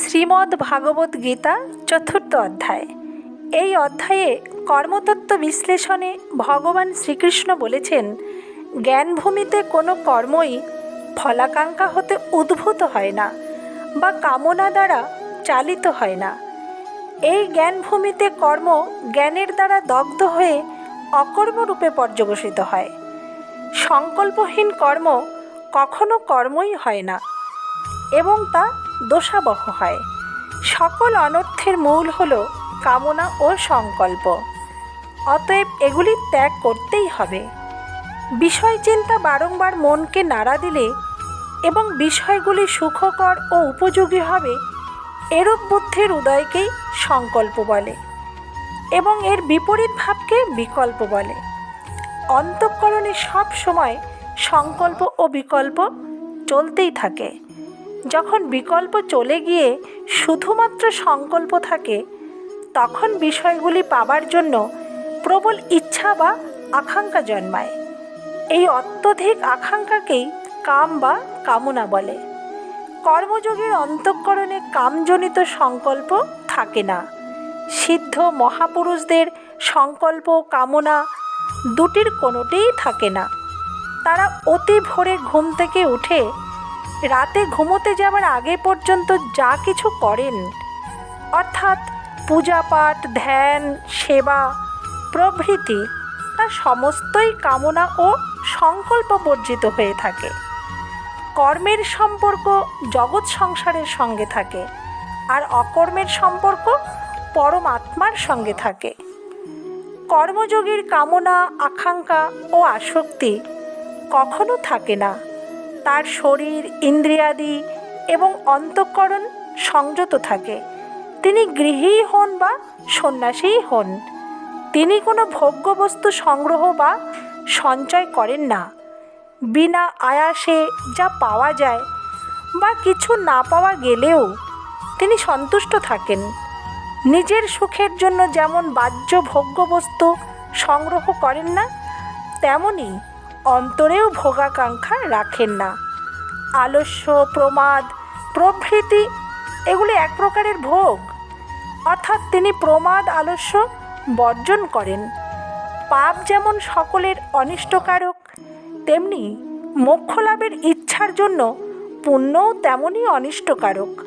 শ্রীমদ্ ভাগবত গীতা চতুর্থ অধ্যায়। এই অধ্যায়ে কর্মতত্ত্ব বিশ্লেষণে ভগবান শ্রীকৃষ্ণ বলেছেন, জ্ঞানভূমিতে কোনো কর্মই ফলাকাঙ্ক্ষা হতে উদ্ভূত হয় না বা কামনা দ্বারা চালিত হয় না। এই জ্ঞানভূমিতে কর্ম জ্ঞানের দ্বারা দগ্ধ হয়ে অকর্মরূপে পর্যবসিত হয়। সংকল্পহীন কর্ম কখনো কর্মই হয় না। এবং তা দোষাবহ হয়। সকল অনর্থের মূল হল কামনা ও সংকল্প। অতএব এগুলি ত্যাগ করতেই হবে। বিষয় চিন্তা বারংবার মনকে নাড়া দিলে এবং বিষয়গুলি সুখকর ও উপযোগী হবে, এরূপ বুদ্ধির উদয়কেই সংকল্প বলে এবং এর বিপরীত ভাবকে বিকল্প বলে। অন্তঃকরণে সব সময় সংকল্প ও বিকল্প চলতেই থাকে। যখন বিকল্প চলে গিয়ে শুধুমাত্র সংকল্প থাকে, তখন বিষয়গুলি পাবার জন্য প্রবল ইচ্ছা বা আকাঙ্ক্ষা জন্মায়। এই অত্যধিক আকাঙ্ক্ষাকেই কাম বা কামনা বলে। কর্মযোগের অন্তঃকরণে কামজনিত সংকল্প থাকে না। সিদ্ধ মহাপুরুষদের সংকল্প, কামনা দুটির কোনোটিই থাকে না। তারা অতি ভোরে ঘুম থেকে উঠে রাতে ঘুমোতে যাওয়ার আগে পর্যন্ত যা কিছু করেন। অর্থাৎ পূজা পাঠ ধ্যান, সেবা, প্রভৃতি তা সমস্তই কামনা ও সংকল্প বর্জিত হয়ে থাকে। কর্মের সম্পর্ক জগৎ সংসারের সঙ্গে থাকে আর অকর্মের সম্পর্ক পরমাত্মার সঙ্গে থাকে। কর্মযোগীর কামনা, আকাঙ্ক্ষা ও আসক্তি কখনো থাকে না। তার শরীর, ইন্দ্রিয়াদি এবং অন্তঃকরণ সংযত থাকে। তিনি গৃহী হন বা সন্ন্যাসীই হন। তিনি কোনো ভোগ্যবস্তু সংগ্রহ বা সঞ্চয় করেন না। বিনা আয়াসে যা পাওয়া যায় বা কিছু না পাওয়া গেলেও তিনি সন্তুষ্ট থাকেন। নিজের সুখের জন্য যেমন বাহ্য ভোগ্যবস্তু সংগ্রহ করেন না, তেমনি অন্তরেও ভোগাকাঙ্ক্ষা রাখেন না। আলস্য, প্রমাদ, প্রভৃতি, এগুলি এক প্রকারের ভোগ। অর্থাৎ তিনি প্রমাদ, আলস্য বর্জন করেন। পাপ যেমন সকলের অনিষ্টকারক, তেমনি মোক্ষ লাভের ইচ্ছার জন্য পুণ্যও তেমনই অনিষ্টকারক।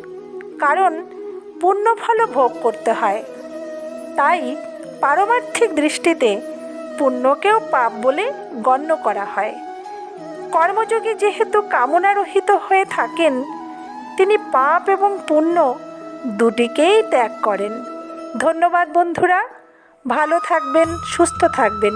কারণ পুণ্যফলও ভোগ করতে হয়। তাই পারমার্থিক দৃষ্টিতে পুণ্যকেও পাপ বলে গণ্য করা হয়। কর্মযোগী যেহেতু কামনারহিত হয়ে থাকেন, তিনি পাপ এবং পুণ্য দুটিকেই ত্যাগ করেন। ধন্যবাদ বন্ধুরা, ভালো থাকবেন, সুস্থ থাকবেন।